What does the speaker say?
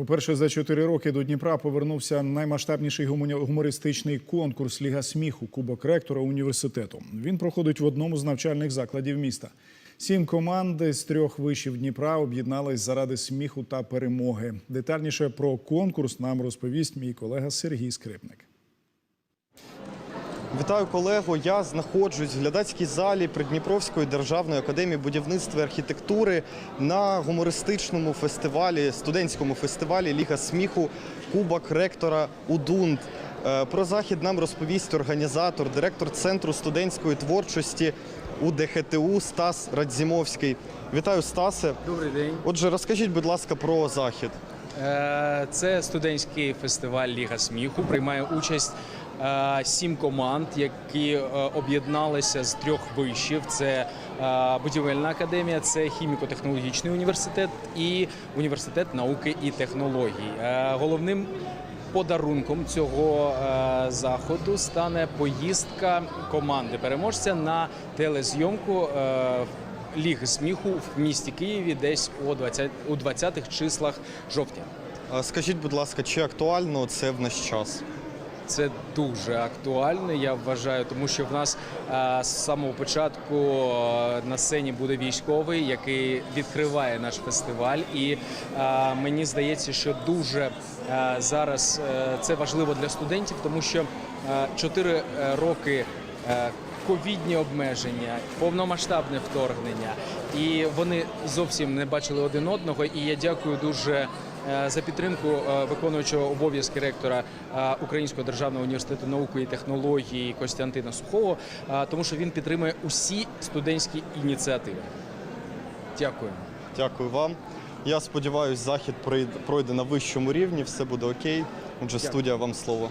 Уперше за чотири роки до Дніпра повернувся наймасштабніший гумористичний конкурс Ліга сміху Кубок ректора університету. Він проходить в одному з навчальних закладів міста. Сім команд з трьох вишів Дніпра об'єднались заради сміху та перемоги. Детальніше про конкурс нам розповість мій колега Сергій Скрипник. Вітаю колего. Я знаходжусь в глядацькій залі Придніпровської державної академії будівництва і архітектури на гумористичному фестивалі, студентському фестивалі Ліга сміху Кубок ректора УДУНД. Е, Про захід нам розповість організатор, директор центру студентської творчості УДХТУ Стас Радзімовський. Вітаю, Стасе. Добрий день. Отже, розкажіть, будь ласка, про захід. Е, Це студентський фестиваль Ліга сміху. Приймає участь сім команд, які е, об'єдналися з трьох вишів: це е, будівельна академія, це хіміко-технологічний університет і університет науки і технологій. Е, Головним подарунком цього е, заходу стане поїздка команди переможця на телезйомку. е, Ліги сміху в місті Києві десь о 20, у 20-х числах жовтня. Е, Скажіть, будь ласка, чи актуально це в наш час? Це дуже актуально, я вважаю, тому що в нас е, з самого початку е, на сцені буде військовий, який відкриває наш фестиваль. І е, мені здається, що дуже зараз це важливо для студентів, тому що 4 роки. Ковідні обмеження, повномасштабне вторгнення, і вони зовсім не бачили один одного. І я дякую дуже за підтримку е, виконуючого обов'язки ректора е, Українського державного університету науки і технології Костянтина Сухого, е, тому що він підтримує усі студентські ініціативи. Дякую. Дякую вам. Я сподіваюся, захід пройде- пройде на вищому рівні, все буде окей. Отже, студія вам слово.